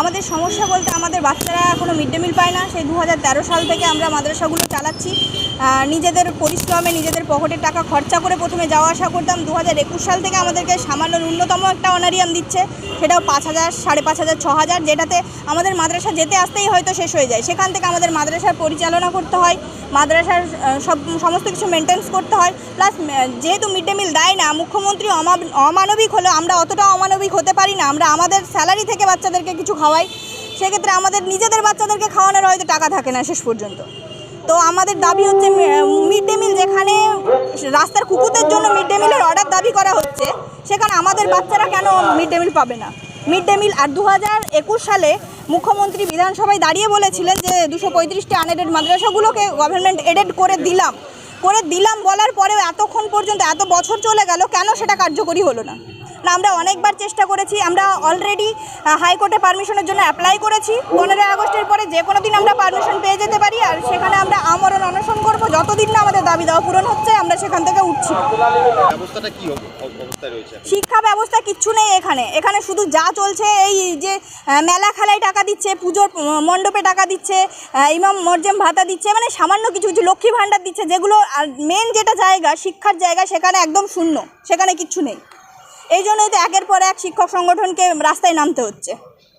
আমাদের সমস্যা বলতে আমাদের বাচ্চারা এখনও মিড ডে মিল পায় না। সেই দু হাজার তেরো সাল থেকে আমরা মাদ্রাসাগুলো চালাচ্ছি। নিজেদের পরিশ্রমে, নিজেদের পকেটের টাকা খরচা করে প্রথমে যাওয়া আসা করতাম। দু হাজার একুশ সাল থেকে আমাদেরকে সামান্য ন্যূনতম একটা অনারিয়াম দিচ্ছে। সেটাও পাঁচ হাজার, সাড়ে পাঁচ হাজার ছ হাজার যেটাতে আমাদের মাদ্রাসা যেতে আসতেই হয়তো শেষ হয়ে যায়। সেখান থেকে আমাদের মাদ্রাসার পরিচালনা করতে হয়। মাদ্রাসার সব সমস্ত কিছু মেনটেন্স করতে হয়। প্লাস যেহেতু মিড ডে মিল দেয় না, মুখ্যমন্ত্রী অমা- অমানবিক হলে আমরা অতটা অমানবিক হতে পারি না। আমরা আমাদের স্যালারি থেকে বাচ্চাদেরকে কিছু খাওয়াই। সেক্ষেত্রে আমাদের নিজেদের বাচ্চাদেরকে খাওয়ানোর হয়তো টাকা থাকে না শেষ পর্যন্ত। তো আমাদের দাবি হচ্ছে মিড ডে মিল যেখানে রাস্তার কুকুরদের জন্য মিড ডে মিলের অর্ডার দাবি করা হচ্ছে, সেখানে আমাদের বাচ্চারা কেন মিড ডে মিল পাবে না? মিড ডে মিল আর দু হাজার একুশ সালে মুখ্যমন্ত্রী বিধানসভায় দাঁড়িয়ে বলেছিলেন যে দুশো পঁয়ত্রিশটি আনএডেড মাদ্রাসাগুলোকে গভর্নমেন্ট এডেড করে দিলাম। করে দিলাম বলার পরেও এতক্ষণ পর্যন্ত এত বছর চলে গেল, কেন সেটা কার্যকরী হলো না? না, আমরা অনেকবার চেষ্টা করেছি, আমরা অলরেডি হাইকোর্টে পারমিশনের জন্য অ্যাপ্লাই করেছি। পনেরোই আগস্টের পরে যে কোনো দিন আমরা পারমিশন পেয়ে যেতে পারি, আর সেখানে যতদিন না আমাদের দাবি দেওয়া পূরণ হচ্ছে আমরা সেখান থেকে উঠছি। শিক্ষা ব্যবস্থা কিচ্ছু নেই এখানে। এখানে শুধু যা চলছে এই যে মেলা খেলায় টাকা দিচ্ছে পুজোর মণ্ডপে টাকা দিচ্ছে ইমাম মর্জেম ভাতা দিচ্ছে মানে সামান্য কিছু কিছু লক্ষ্মী ভাণ্ডার দিচ্ছে যেগুলো আর মেন যেটা জায়গা শিক্ষার জায়গা সেখানে একদম শূন্য। সেখানে কিচ্ছু নেই। এই জন্যই তো একের পর এক শিক্ষক সংগঠনকে রাস্তায় নামতে হচ্ছে।